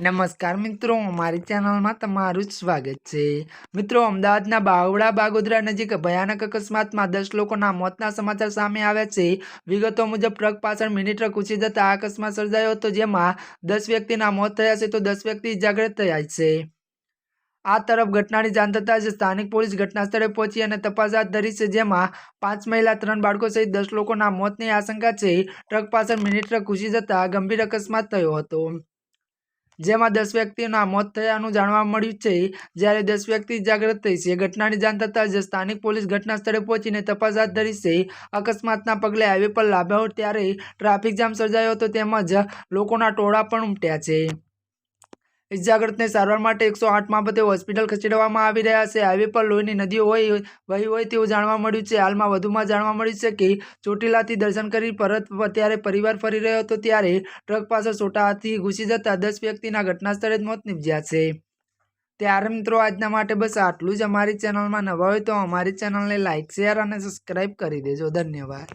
નમસ્કાર મિત્રો, અમારી ચેનલમાં તમારું સ્વાગત છે. મિત્રો, અમદાવાદના બાવળા બાગોદરા નજીક ભયાનક અકસ્માતમાં દસ લોકોના મોતના સમાચાર સામે આવ્યા છે. વિગતો મુજબ, ટ્રક પાછળ મિની ટ્રક ઘૂસી જતા આ અકસ્માત સર્જાયો હતો, જેમાં દસ વ્યક્તિના મોત થયા છે તો દસ વ્યક્તિ ઇજાગ્રસ્ત થયા છે. આ તરફ ઘટનાની જાણ થતાં જ સ્થાનિક પોલીસ ઘટના સ્થળે પહોંચી અને તપાસ હાથ ધરી છે, જેમાં પાંચ મહિલા, ત્રણ બાળકો સહિત દસ લોકોના મોતની આશંકા છે. ટ્રક પાછળ મિની ટ્રક ઘૂસી જતા ગંભીર અકસ્માત થયો હતો. જેમાં દસ વ્યક્તિના મોત થયાનું જાણવા મળ્યું છે. જ્યારે દસ વ્યક્તિ ઇજાગ્રસ્ત થઈ છે ઘટનાની જાણ થતાં જ સ્થાનિક પોલીસ ઘટના સ્થળે પહોંચીને તપાસ હાથ ધરી છે અકસ્માતના પગલે હાઈવે પર લાભ્યો ત્યારે ટ્રાફિક જામ સર્જાયો હતો, તેમજ લોકોના ટોળા પણ ઉમટ્યા છે. ઇજાગ્રસ્તને સારવાર માટે એકસો આઠ મારફતે હોસ્પિટલ ખસેડવામાં આવી રહ્યા છે. હાઈવે પર લોહીની નદીઓ હોય, વહી હોય તેવું જાણવા મળ્યું છે. હાલમાં વધુમાં જાણવા મળ્યું છે કે ચોટીલાથી દર્શન કરી પરત ત્યારે પરિવાર ફરી રહ્યો હતો ત્યારે ટ્રક પાછળ છોટા હાથી ઘૂસી જતા દસ વ્યક્તિના ઘટના સ્થળે જ મોત નીપજ્યા છે. ત્યારે મિત્રો આજના માટે બસ આટલું જ. અમારી ચેનલમાં નવા હોય તો અમારી ચેનલને લાઇક શેર અને સબસ્ક્રાઈબ કરી દેજો. ધન્યવાદ.